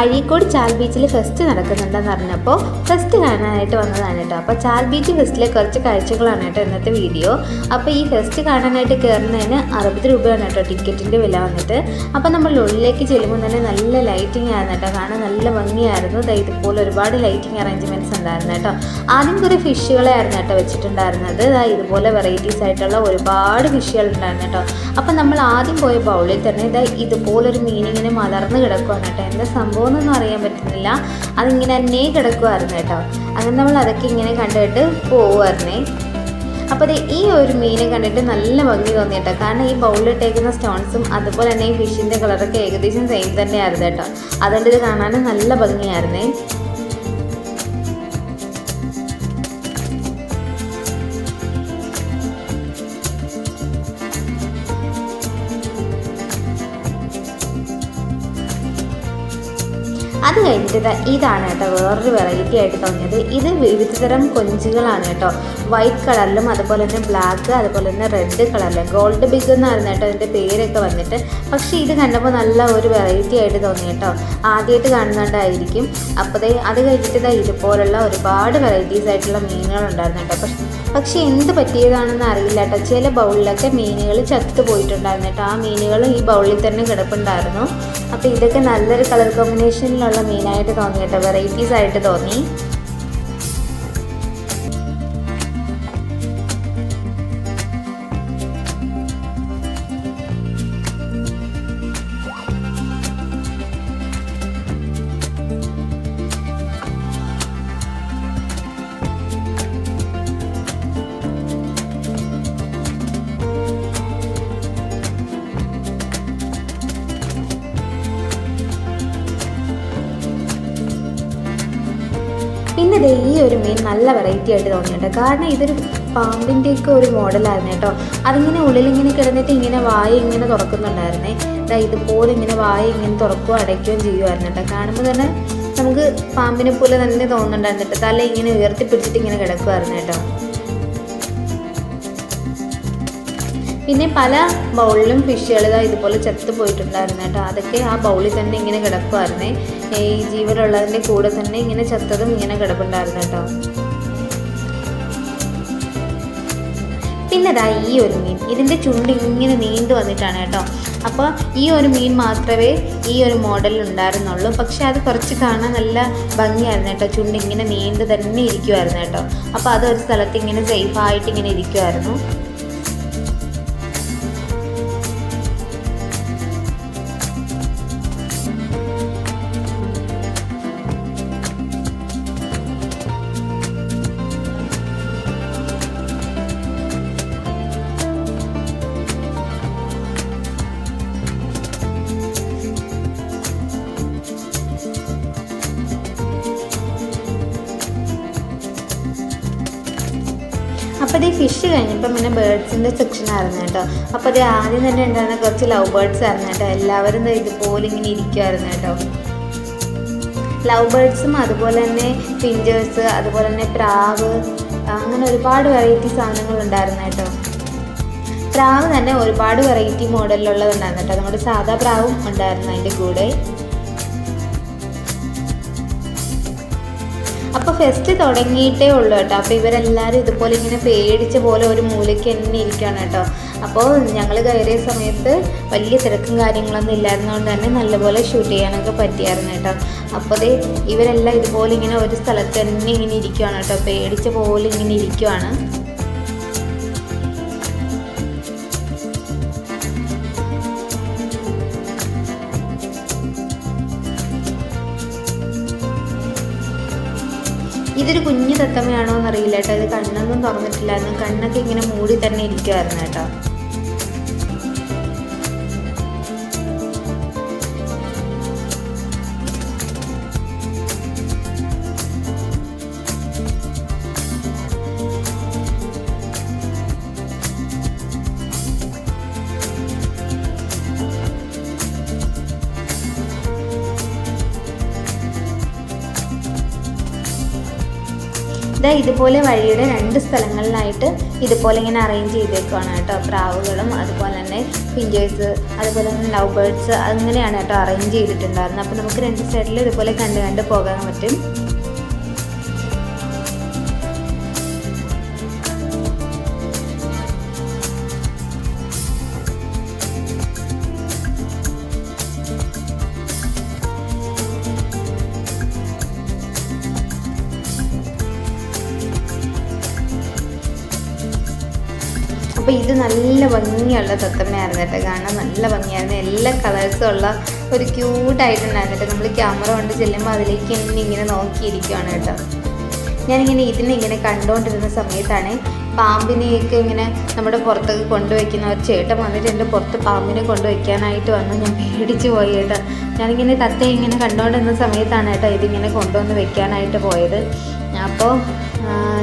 അഴീക്കോട് ചാൽ ബീച്ചിൽ ഫെസ്റ്റ് നടക്കുന്നുണ്ടെന്ന് പറഞ്ഞപ്പോൾ ഫെസ്റ്റ് കാണാനായിട്ട് വന്നതാണ് കേട്ടോ. അപ്പോൾ ചാൽ ബീച്ച് ഫെസ്റ്റിലെ കുറച്ച് കാഴ്ചകളാണ് കേട്ടോ ഇന്നത്തെ വീഡിയോ അപ്പോൾ ഈ ഫെസ്റ്റ് കാണാനായിട്ട് കയറുന്നതിന് അറുപത് രൂപയാണ് കേട്ടോ ടിക്കറ്റിന്റെ വില വന്നിട്ട്. അപ്പോൾ നമ്മൾ ഉള്ളിലേക്ക് ചെല്ലുമ്പോൾ തന്നെ നല്ല ലൈറ്റിംഗ് ആയിരുന്നു കേട്ടോ. കാണാൻ നല്ല ഭംഗിയായിരുന്നു. ഇതുപോലെ ഒരുപാട് ലൈറ്റിംഗ് അറേഞ്ച്മെന്റ്സ് ഉണ്ടായിരുന്നു കേട്ടോ. ആദ്യം കുറേ ഫിഷുകളായിരുന്നു കേട്ടോ വെച്ചിട്ടുണ്ടായിരുന്നത്. ഇതുപോലെ വെറൈറ്റീസ് ആയിട്ടുള്ള ഒരുപാട് ഫിഷുകൾ ഉണ്ടായിരുന്നു കേട്ടോ. അപ്പോൾ നമ്മൾ ആദ്യം പോയ ബൗളിൽ തന്നെ ഇതാ ഇതുപോലൊരു മീനിങ്ങിനെ മലർന്ന് കിടക്കുവാണ് കേട്ടോ. എന്താ സംഭവം എന്നൊന്നും അറിയാൻ പറ്റുന്നില്ല. അതിങ്ങനെ തന്നെ കിടക്കുമായിരുന്നു കേട്ടോ. അങ്ങനെ നമ്മൾ അതൊക്കെ ഇങ്ങനെ കണ്ടിട്ട് പോവുമായിരുന്നേ അപ്പോൾ ദേ ഈ ഒരു മീനെ കണ്ടിട്ട് നല്ല ഭംഗി തോന്നി കേട്ടോ. കാരണം ഈ ബൗളിലിട്ടേക്കുന്ന സ്റ്റോൺസും അതുപോലെ തന്നെ ഈ ഫിഷിന്റെ കളറൊക്കെ ഏകദേശം സെയിം തന്നെയായിരുന്നു കേട്ടോ. അതുകൊണ്ട് ഇത് കാണാനും നല്ല ഭംഗിയായിരുന്നേ. ദാ ഇതാണ് കേട്ടോ വേറൊരു വെറൈറ്റി ആയിട്ട് തോന്നിയത്. ഇത് വിവിധ തരം കൊഞ്ചുകളാണ് കേട്ടോ. വൈറ്റ് കളറിലും അതുപോലെ തന്നെ ബ്ലാക്ക് അതുപോലെ തന്നെ റെഡ് കളറിലും ഗോൾഡ് ബിഗ് എന്നായിരുന്നു കേട്ടോ അതിന്റെ പേരൊക്കെ വന്നിട്ട്. പക്ഷേ ഇത് കണ്ടപ്പോൾ നല്ല ഒരു വെറൈറ്റി ആയിട്ട് തോന്നി കേട്ടോ. ആദ്യമായിട്ട് കാണുന്നുണ്ടായിരിക്കും അപ്പോൾ അത് കഴിഞ്ഞിട്ട് ഇതുപോലുള്ള ഒരുപാട് വെറൈറ്റീസ് ആയിട്ടുള്ള മീനുകളുണ്ടായിരുന്നു കേട്ടോ. പക്ഷേ പക്ഷേ എന്ത് പറ്റിയതാണെന്ന് അറിയില്ല കേട്ടോ. ചില ബൗളിലൊക്കെ മീനുകൾ ചത്തുപോയിട്ടുണ്ടായിരുന്നു കേട്ടോ. ആ മീനുകൾ ഈ ബൗളിൽ തന്നെ കിടപ്പുണ്ടായിരുന്നു. അപ്പോൾ ഇതൊക്കെ നല്ലൊരു കളർ കോമ്പിനേഷനിലുള്ള മീനായിട്ട് തോന്നി കേട്ടോ. വെറൈറ്റീസ് ആയിട്ട് തോന്നി. ദേ ഈ ഒരു മീൻ നല്ല വെറൈറ്റി ആയിട്ട് തോന്നിയിട്ടുണ്ട്. കാരണം ഇതൊരു പാമ്പിന്റെയൊക്കെ ഒരു മോഡലായിരുന്നു കേട്ടോ. അതിങ്ങനെ ഉള്ളിലിങ്ങനെ കിടന്നിട്ട് ഇങ്ങനെ വായ ഇങ്ങനെ തുറക്കുന്നുണ്ടായിരുന്നേ. ദാ ഇതുപോലെ ഇങ്ങനെ വായ ഇങ്ങനെ തുറക്കുകയോ അടയ്ക്കുകയും ചെയ്യുമായിരുന്നു കേട്ടോ. കാണുമ്പോൾ തന്നെ നമുക്ക് പാമ്പിനെ പോലെ തന്നെ തോന്നുന്നുണ്ടായിരുന്നു കേട്ടോ. തല ഇങ്ങനെ ഉയർത്തിപ്പിടിച്ചിട്ട് ഇങ്ങനെ കിടക്കുമായിരുന്നു കേട്ടോ. പിന്നെ പല ബൗളിലും ഫിഷുകൾ ഇതാ ഇതുപോലെ ചത്തു പോയിട്ടുണ്ടായിരുന്നു കേട്ടോ. അതൊക്കെ ആ ബൗളിൽ തന്നെ ഇങ്ങനെ കിടക്കുമായിരുന്നേ ഈ ജീവനുള്ളതിന്റെ കൂടെ തന്നെ ഇങ്ങനെ ചത്തതും ഇങ്ങനെ കിടപ്പുണ്ടായിരുന്നു കേട്ടോ. പിന്നെ ദാ ഈ ഒരു മീൻ. ഇതിന്റെ ചുണ്ട് ഇങ്ങനെ നീണ്ടു വന്നിട്ടാണ് കേട്ടോ. അപ്പോൾ ഈ ഒരു മീൻ മാത്രമേ ഈ ഒരു മോഡലിൽ ഉണ്ടായിരുന്നുള്ളൂ. പക്ഷേ അത് കുറച്ച് കാണാൻ നല്ല ഭംഗിയായിരുന്നു കേട്ടോ. ചുണ്ട് ഇങ്ങനെ നീണ്ടു തന്നെ ഇരിക്കുമായിരുന്നു കേട്ടോ. അപ്പോൾ അതൊരു സ്ഥലത്ത് ഇങ്ങനെ സേഫായിട്ട് ഇങ്ങനെ ഇരിക്കുമായിരുന്നു ഫിഷ് കഴിഞ്ഞപ്പോൾ പിന്നെ ബേർഡ്സിന്റെ സെക്ഷൻ ആയിരുന്നു കേട്ടോ. അപ്പോൾ അത് ആദ്യം തന്നെ ഉണ്ടായിരുന്ന കുറച്ച് ലവ് ബേർഡ്സ് ആയിരുന്നു കേട്ടോ. എല്ലാവരും ഇതുപോലെ ഇങ്ങനെ ഇരിക്കുമായിരുന്നു കേട്ടോ. ലവ് ബേർഡ്സും അതുപോലെ തന്നെ ഫിഞ്ചേഴ്സ് അതുപോലെ തന്നെ പ്രാവ് അങ്ങനെ ഒരുപാട് വെറൈറ്റി സാധനങ്ങൾ ഉണ്ടായിരുന്നു കേട്ടോ. പ്രാവ് തന്നെ ഒരുപാട് വെറൈറ്റി മോഡലിലുള്ളതുണ്ടായിരുന്നു കേട്ടോ. നമ്മുടെ സാധാ പ്രാവും ഉണ്ടായിരുന്നു അതിന്റെ കൂടെ. അപ്പോൾ ഫെസ്റ്റ് തുടങ്ങിയിട്ടേ ഉള്ളൂ കേട്ടോ. അപ്പോൾ ഇവരെല്ലാവരും ഇതുപോലെ ഇങ്ങനെ പേടിച്ച പോലെ ഒരു മൂലയ്ക്ക് തന്നെ ഇരിക്കുകയാണ് കേട്ടോ. അപ്പോൾ ഞങ്ങൾ കയറിയ സമയത്ത് വലിയ തിരക്കും കാര്യങ്ങളൊന്നും ഇല്ലായിരുന്നതുകൊണ്ട് തന്നെ നല്ലപോലെ ഷൂട്ട് ചെയ്യാനൊക്കെ പറ്റിയായിരുന്നു കേട്ടോ. അപ്പോൾ ദേ ഇവരെല്ലാം ഇതുപോലെ ഇങ്ങനെ ഒരു സ്ഥലത്ത് തന്നെ ഇങ്ങനെ ഇരിക്കുകയാണ് കേട്ടോ. പേടിച്ച പോലെ ഇങ്ങനെ ഇരിക്കുവാണ് ഇതൊരു കുഞ്ഞു തത്തമ്മയാണോ എന്നറിയില്ല കേട്ടോ. ഇത് കണ്ണൊന്നും തുറന്നിട്ടില്ലായിരുന്നു കണ്ണൊക്കെ ഇങ്ങനെ മൂടി തന്നെ ഇരിക്കുമായിരുന്നു കേട്ടോ. ദാ ഇതുപോലെ വഴിയുടെ രണ്ട് സ്ഥലങ്ങളിലായിട്ട് ഇതുപോലെ ഇങ്ങനെ അറേഞ്ച് ചെയ്തേക്കുവാണ് കേട്ടോ. പ്രാവുകളും അതുപോലെ തന്നെ പിഞ്ചേഴ്സ് അതുപോലെ തന്നെ ലവ് ബേർഡ്സ് അങ്ങനെയാണ് കേട്ടോ അറേഞ്ച് ചെയ്തിട്ടുണ്ടായിരുന്നത്. അപ്പോൾ നമുക്ക് രണ്ട് സൈഡിൽ ഇതുപോലെ കണ്ട് കണ്ട് പോകാൻ പറ്റും. നല്ല ഭംഗിയുള്ള തത്തമ്മയായിരുന്നു കേട്ടോ. കാണാൻ നല്ല ഭംഗിയായിരുന്നു. എല്ലാ കളേഴ്സും ഉള്ള ഒരു ക്യൂട്ടായിട്ടുണ്ടായിരുന്നു കേട്ടോ. നമ്മൾ ക്യാമറ കൊണ്ട് ചെല്ലുമ്പോൾ അതിലേക്ക് എന്നെ ഇങ്ങനെ നോക്കിയിരിക്കുകയാണ് കേട്ടോ. ഞാനിങ്ങനെ ഇതിനെ ഇങ്ങനെ കണ്ടുകൊണ്ടിരുന്ന സമയത്താണ് പാമ്പിനെയൊക്കെ ഇങ്ങനെ നമ്മുടെ പുറത്തൊക്കെ കൊണ്ടുവയ്ക്കുന്ന ഒരു ചേട്ടൻ വന്നിട്ട് എന്റെ പുറത്ത് പാമ്പിനെ കൊണ്ടുവയ്ക്കാനായിട്ട് വന്നു ഞാൻ പേടിച്ച് പോയി കേട്ടോ. ഞാനിങ്ങനെ തത്തയെ ഇങ്ങനെ കണ്ടുകൊണ്ടിരുന്ന സമയത്താണ് കേട്ടോ ഇതിങ്ങനെ കൊണ്ടുവന്ന് വെക്കാനായിട്ട് പോയത്. അപ്പോൾ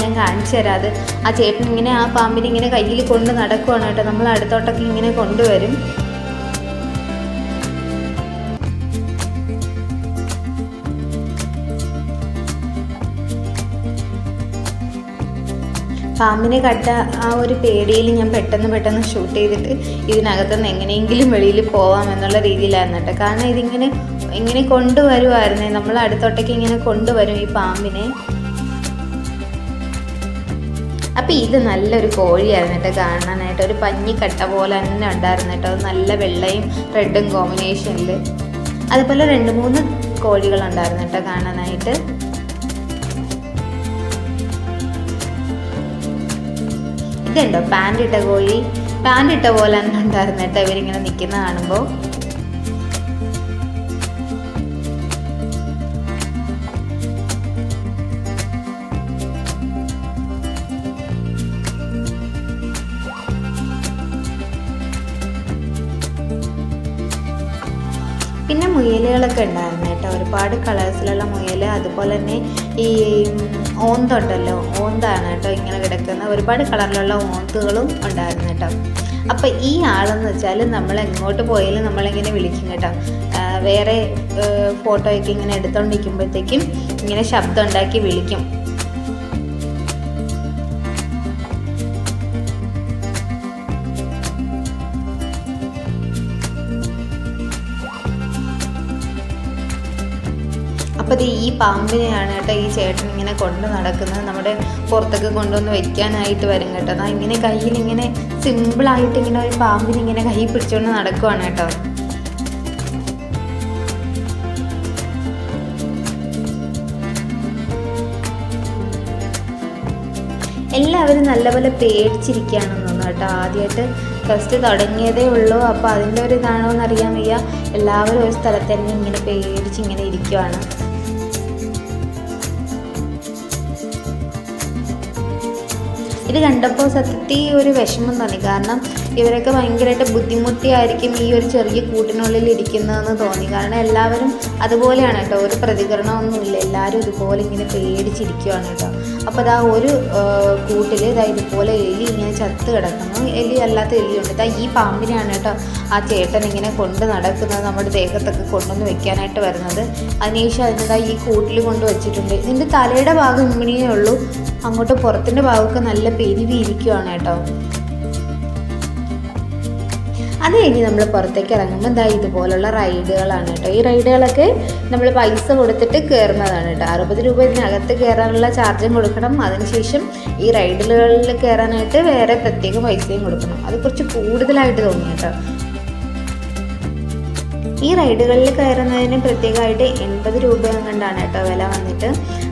ഞാൻ കാണിച്ചു തരാം. അത് ആ ചേട്ടൻ ഇങ്ങനെ ആ പാമ്പിനെ ഇങ്ങനെ കയ്യിൽ കൊണ്ട് നടക്കുവാണ് കേട്ടോ. നമ്മൾ അടുത്തോട്ടൊക്കെ ഇങ്ങനെ കൊണ്ടുവരും. പാമ്പിനെ കണ്ട ആ ഒരു പേടിയിൽ ഞാൻ പെട്ടെന്ന് പെട്ടെന്ന് ഷൂട്ട് ചെയ്തിട്ട് ഇതിനകത്തുനിന്ന് എങ്ങനെയെങ്കിലും വെളിയിൽ പോവാം എന്നുള്ള രീതിയിലായിരുന്നു കേട്ടോ. കാരണം ഇതിങ്ങനെ ഇങ്ങനെ കൊണ്ടുവരുമായിരുന്നേ നമ്മൾ അടുത്തോട്ടേക്ക് ഇങ്ങനെ കൊണ്ടുവരും ഈ പാമ്പിനെ. അപ്പോൾ ഇത് നല്ലൊരു കോഴിയായിരുന്നു കേട്ടോ കാണാനായിട്ട്. ഒരു പഞ്ഞിക്കട്ട പോലെ തന്നെ ഉണ്ടായിരുന്നു കേട്ടോ. നല്ല വെള്ളയും റെഡും കോമ്പിനേഷനിൽ അതുപോലെ രണ്ട് മൂന്ന് കോഴികളുണ്ടായിരുന്നു കേട്ടോ കാണാനായിട്ട്. ഇതുണ്ടോ? പാന്റ് ഇട്ട കോഴി? പാന്റ് ഇട്ട പോലെ തന്നെ ഉണ്ടായിരുന്നു കേട്ടോ ഇവരിങ്ങനെ നിൽക്കുന്ന കാണുമ്പോൾ ഒരുപാട് കളേഴ്സിലുള്ള മുയൽ അതുപോലെ തന്നെ ഈ ഓന്തുണ്ടല്ലോ ഓന്താണ് കേട്ടോ ഇങ്ങനെ കിടക്കുന്ന ഒരുപാട് കളറിലുള്ള ഓന്തുകളും ഉണ്ടായിരുന്നു കേട്ടോ. അപ്പോൾ ഈ ആളെന്ന് വെച്ചാൽ നമ്മൾ എങ്ങോട്ട് പോയാലും നമ്മളിങ്ങനെ വിളിക്കും കേട്ടോ. വേറെ ഫോട്ടോയൊക്കെ ഇങ്ങനെ എടുത്തോണ്ടിരിക്കുമ്പോഴത്തേക്കും ഇങ്ങനെ ശബ്ദം ഉണ്ടാക്കി വിളിക്കും. അപ്പോൾ ഇത് ഈ പാമ്പിനെയാണ് കേട്ടോ ഈ ചേട്ടൻ ഇങ്ങനെ കൊണ്ട് നടക്കുന്നത്. നമ്മുടെ പുറത്തൊക്കെ കൊണ്ടുവന്ന് വയ്ക്കാനായിട്ട് വരും കേട്ടോ. അതാ ഇങ്ങനെ കയ്യിൽ ഇങ്ങനെ സിമ്പിളായിട്ട് ഇങ്ങനെ ഒരു പാമ്പിനെ ഇങ്ങനെ കൈ പിടിച്ചുകൊണ്ട് നടക്കുവാണ് കേട്ടോ. എല്ലാവരും നല്ലപോലെ പേടിച്ചിരിക്കുകയാണെന്ന് തോന്നുന്നു കേട്ടോ. ആദ്യമായിട്ട് ഫസ്റ്റ് തുടങ്ങിയതേ ഉള്ളൂ. അപ്പോൾ അതിന്റെ ഒരു ഇതാണോ എന്നറിയാൻ വയ്യ. എല്ലാവരും ഒരു സ്ഥലത്ത് തന്നെ ഇങ്ങനെ പേടിച്ച് ഇങ്ങനെ ഇരിക്കുവാണ്. ഇത് കണ്ടപ്പോൾ സത്യത്തിൽ ഒരു വിഷമം തോന്നി. കാരണം ഇവരൊക്കെ ഭയങ്കരമായിട്ട് ബുദ്ധിമുട്ടിയായിരിക്കും ഈ ഒരു ചെറിയ കൂട്ടിനുള്ളിൽ ഇരിക്കുന്നതെന്ന് തോന്നി. കാരണം എല്ലാവരും അതുപോലെയാണ് കേട്ടോ. ഒരു പ്രതികരണമൊന്നുമില്ല. എല്ലാവരും ഇതുപോലെ ഇങ്ങനെ പേടിച്ചിരിക്കുകയാണ് കേട്ടോ. അപ്പോൾ അതാ ഒരു കൂട്ടിൽ ഇതാ ഇതുപോലെ എലി ഇങ്ങനെ ചത്ത് കിടക്കുന്നു. എലി അല്ലാത്ത എലിയുണ്ട്. ഇതാ ഈ പാമ്പിനെയാണ് കേട്ടോ ആ ചേട്ടൻ ഇങ്ങനെ കൊണ്ട് നടക്കുന്നത് നമ്മുടെ ദേഹത്തൊക്കെ കൊണ്ടുവന്ന് വെക്കാനായിട്ട് വരുന്നത്. അതിനുശേഷം അതിനിതാ ഈ കൂട്ടിൽ കൊണ്ട് വെച്ചിട്ടുണ്ട്. ഇതിന്റെ തലയുടെ ഭാഗം ഇങ്ങനെയേ ഉള്ളൂ. അങ്ങോട്ട് പുറത്തിന്റെ ഭാഗമൊക്കെ നല്ല പെരുവി ഇരിക്കുവാണ് കേട്ടോ. അത് കഴിഞ്ഞ് നമ്മൾ പുറത്തേക്ക് ഇറങ്ങുമ്പോൾ എന്താ ഇതുപോലുള്ള റൈഡുകളാണ് കേട്ടോ. ഈ റൈഡുകളൊക്കെ നമ്മൾ പൈസ കൊടുത്തിട്ട് കയറുന്നതാണ് കേട്ടോ. അറുപത് രൂപ ഇതിനകത്ത് കയറാനുള്ള ചാർജും കൊടുക്കണം. അതിനുശേഷം ഈ റൈഡുകളിൽ കയറാനായിട്ട് വേറെ പ്രത്യേക പൈസയും കൊടുക്കണം. അത് കുറച്ച് കൂടുതലായിട്ട് തോന്നി കേട്ടോ. ഈ റൈഡുകളിൽ കയറുന്നതിന് പ്രത്യേകമായിട്ട് എൺപത് രൂപ കണ്ടാണ് കേട്ടോ വില വന്നിട്ട്.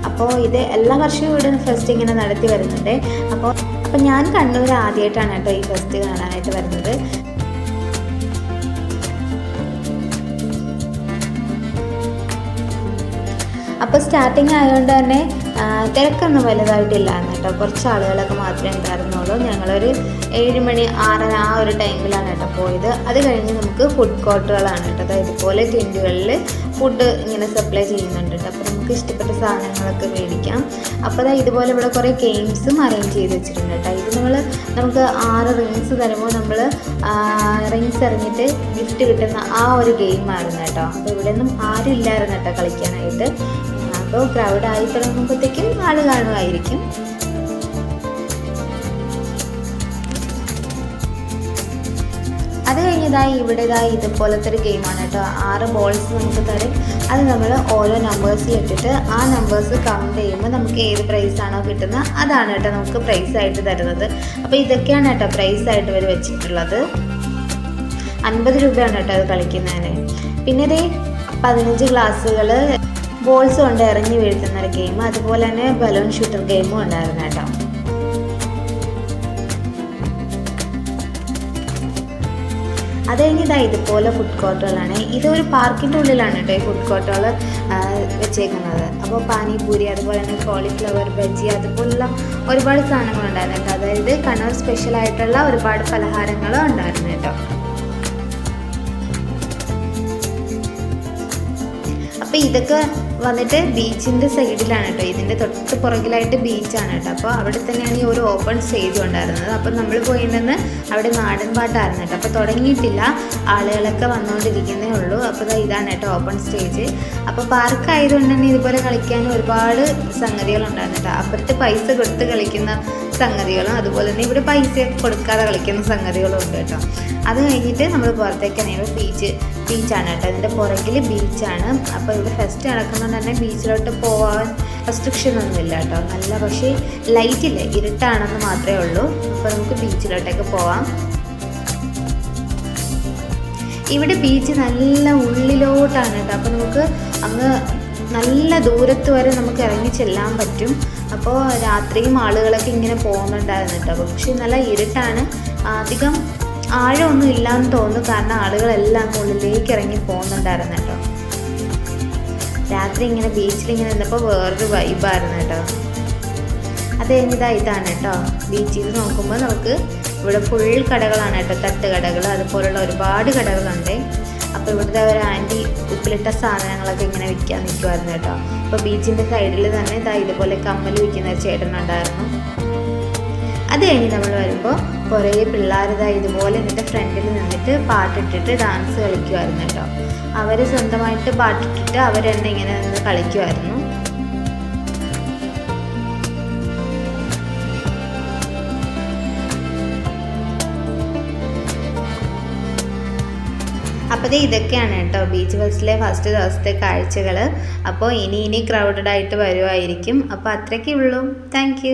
അപ്പോൾ ഇത് എല്ലാ വർഷവും ഇവിടെ ഫസ്റ്റ് ഇങ്ങനെ നടത്തി വരുന്നുണ്ട്. അപ്പോൾ അപ്പോൾ ഞാൻ കണ്ണൂർ ആദ്യമായിട്ടാണ് കേട്ടോ ഈ ഫസ്റ്റ് കാണാനായിട്ട് വരുന്നത്. അപ്പോൾ സ്റ്റാർട്ടിങ് ആയതുകൊണ്ട് തന്നെ തിരക്കൊന്നും വലുതായിട്ടില്ലായിരുന്നു കേട്ടോ. കുറച്ച് ആളുകളൊക്കെ മാത്രമേ ഉണ്ടായിരുന്നുള്ളൂ. ഞങ്ങളൊരു ഏഴ് മണി ആറര ആ ഒരു ടൈമിലാണ് കേട്ടോ പോയത്. അത് കഴിഞ്ഞ് നമുക്ക് ഫുഡ് കോർട്ടുകളാണ് കേട്ടോ. അതായത് ഇതുപോലെ ടെന്റുകളിൽ ഫുഡ് ഇങ്ങനെ സപ്ലൈ ചെയ്യുന്നുണ്ട് കേട്ടോ. അപ്പോൾ നമുക്ക് ഇഷ്ടപ്പെട്ട സാധനങ്ങളൊക്കെ മേടിക്കാം. അപ്പോൾ അതാ ഇതുപോലെ ഇവിടെ കുറേ ഗെയിംസും അറേഞ്ച് ചെയ്ത് വെച്ചിട്ടുണ്ട് കേട്ടോ. ഇത് നമ്മൾ നമുക്ക് ആറ് റിങ്സ് തരുമ്പോൾ നമ്മൾ റിങ്സ് എറിഞ്ഞിട്ട് ഗിഫ്റ്റ് കിട്ടുന്ന ആ ഒരു ഗെയിമായിരുന്നു കേട്ടോ. അപ്പോൾ ഇവിടെ ഒന്നും ആരും ഇല്ലായിരുന്നു കേട്ടോ കളിക്കാനായിട്ട്. അപ്പോൾ ക്രൗഡായി തുടങ്ങുമ്പോഴത്തേക്കും ആൾ കാണുമായിരിക്കും. അത് കഴിഞ്ഞതായി ഇവിടേതായി ഇതുപോലത്തെ ഒരു ഗെയിമാണ് കേട്ടോ. ആറ് ബോൾസ് നമുക്ക് തരും. അത് നമ്മൾ ഓരോ നമ്പേഴ്സിൽ ഇട്ടിട്ട് ആ നമ്പേഴ്സ് കൗണ്ട് ചെയ്യുമ്പോൾ നമുക്ക് ഏത് പ്രൈസ് ആണോ കിട്ടുന്നത് അതാണ് കേട്ടോ നമുക്ക് പ്രൈസ് ആയിട്ട് തരുന്നത്. അപ്പോൾ ഇതൊക്കെയാണ് കേട്ടോ പ്രൈസ് ആയിട്ട് ഇവർ വെച്ചിട്ടുള്ളത്. അൻപത് രൂപയാണ് കേട്ടോ അത് കളിക്കുന്നതിന്. പിന്നെ ഇതേ പതിനഞ്ച് ഗ്ലാസ്സുകൾ ബോൾസ് കൊണ്ട് ഇറങ്ങി വീഴ്ത്തുന്ന ഒരു ഗെയിം അതുപോലെ തന്നെ ബലൂൺ ഷൂട്ടർ ഗെയിമും ഉണ്ടായിരുന്നു കേട്ടോ. അത് കഴിഞ്ഞിതാ ഇതുപോലെ ഫുഡ് കോർട്ടുകളാണ് ഇതൊരു പാർക്കിന്റെ ഉള്ളിലാണ് കേട്ടോ ഈ ഫുഡ് കോർട്ടുകൾ വെച്ചേക്കുന്നത്. അപ്പോൾ പാനിപൂരി അതുപോലെ തന്നെ കോളിഫ്ലവർ ബജി അതുപോലുള്ള ഒരുപാട് സാധനങ്ങളുണ്ടായിരുന്നു കേട്ടോ. അതായത് കണ്ണൂർ സ്പെഷ്യൽ ആയിട്ടുള്ള ഒരുപാട് പലഹാരങ്ങളും ഉണ്ടായിരുന്നു കേട്ടോ. അപ്പോൾ ഇതൊക്കെ വന്നിട്ട് ബീച്ചിന്റെ സൈഡിലാണ് കേട്ടോ. ഇതിന്റെ തൊട്ട് പുറകിലായിട്ട് ബീച്ചാണ് കേട്ടോ. അപ്പോൾ അവിടെ തന്നെയാണ് ഈ ഒരു ഓപ്പൺ സ്റ്റേജ് ഉണ്ടായിരുന്നത് അപ്പോൾ നമ്മൾ പോയി നിന്ന് അവിടെ നാടൻ പാട്ടായിരുന്നു കേട്ടോ. അപ്പോൾ തുടങ്ങിയിട്ടില്ല. ആളുകളൊക്കെ വന്നുകൊണ്ടിരിക്കുന്നേ ഉള്ളൂ. അപ്പോൾ ഇതാ ഇതാണ് കേട്ടോ ഓപ്പൺ സ്റ്റേജ്. അപ്പോൾ പാർക്ക് ആയതുകൊണ്ട് തന്നെ ഇതുപോലെ കളിക്കാൻ ഒരുപാട് സംഗതികളുണ്ടായിരുന്നു കേട്ടോ. അപ്പുറത്ത് പൈസ കൊടുത്ത് കളിക്കുന്ന സംഗതികളും അതുപോലെ തന്നെ ഇവിടെ പൈസ കൊടുക്കാതെ കളിക്കുന്ന സംഗതികളും ഉണ്ട് കേട്ടോ. അത് കഴിഞ്ഞിട്ട് നമ്മൾ പുറത്തേക്ക് തന്നെയാണ് ബീച്ച് ബീച്ചാണ് കേട്ടോ. ഇതിന്റെ പുറകിൽ ബീച്ചാണ് അപ്പോൾ ഇവിടെ ഫസ്റ്റ് ഫെസ്റ്റ് നടക്കുന്നതുകൊണ്ട് തന്നെ ബീച്ചിലോട്ട് പോകാൻ റെസ്ട്രിക്ഷൻ ഒന്നുമില്ല കേട്ടോ. നല്ല പക്ഷേ ലൈറ്റില്ല ഇരുട്ടാണെന്ന് മാത്രമേ ഉള്ളൂ. അപ്പോൾ നമുക്ക് ബീച്ചിലോട്ടൊക്കെ പോവാം. ഇവിടെ ബീച്ച് നല്ല ഉള്ളിലോട്ടാണ് കേട്ടോ. അപ്പോൾ നമുക്ക് അങ്ങ് നല്ല ദൂരത്ത് വരെ നമുക്ക് ഇറങ്ങി ചെല്ലാൻ പറ്റും. അപ്പോൾ രാത്രിയും ആളുകളൊക്കെ ഇങ്ങനെ പോകുന്നുണ്ടായിരുന്നു കേട്ടോ. പക്ഷേ നല്ല ഇരുട്ടാണ്. അധികം ആഴമൊന്നും ഇല്ലാന്ന് തോന്നുന്നു. കാരണം ആളുകളെല്ലാം ഉള്ളിലേക്ക് ഇറങ്ങി പോകുന്നുണ്ടായിരുന്നു കേട്ടോ. രാത്രി ഇങ്ങനെ ബീച്ചിൽ ഇങ്ങനെ നിന്നപ്പോൾ വേറൊരു വൈബായിരുന്നു കേട്ടോ. അത് കഴിഞ്ഞതാ ഇതാണ് കേട്ടോ. ബീച്ചിൽ നോക്കുമ്പോൾ നമുക്ക് ഇവിടെ ഫുൾ കടകളാണ് കേട്ടോ. തട്ടുകടകൾ അതുപോലുള്ള ഒരുപാട് കടകളുണ്ട്. അപ്പോൾ ഇവിടുത്തെ ഒരു ആന്റി ഉപ്പിലിട്ട സാധനങ്ങളൊക്കെ ഇങ്ങനെ വിൽക്കാൻ നിൽക്കുമായിരുന്നു കേട്ടോ. അപ്പോൾ ബീച്ചിന്റെ സൈഡിൽ തന്നെ ഇതാ ഇതുപോലെ കമ്മൽ വിൽക്കുന്ന ചേട്ടനുണ്ടായിരുന്നു അത് കഴിഞ്ഞ് നമ്മൾ വരുമ്പോൾ കുറേ പിള്ളേരിതാ ഇതുപോലെ എന്റെ ഫ്രണ്ടിൽ നിന്നിട്ട് പാട്ടിട്ടിട്ട് ഡാൻസ് കളിക്കുമായിരുന്നു കേട്ടോ. അവർ സ്വന്തമായിട്ട് പാട്ടിട്ടിട്ട് അവരെന്നെ ഇങ്ങനെ നിന്ന് കളിക്കുമായിരുന്നു അപ്പോൾ ഇതൊക്കെയാണ് കേട്ടോ ബീച്ച് ബസ്സിലെ ഫസ്റ്റ് ദിവസത്തെ കാഴ്ചകൾ അപ്പോൾ ഇനി ഇനി ക്രൗഡഡ് ആയിട്ട് വരുമായിരിക്കും അപ്പോൾ അത്രയ്ക്കേ ഉള്ളൂ. താങ്ക്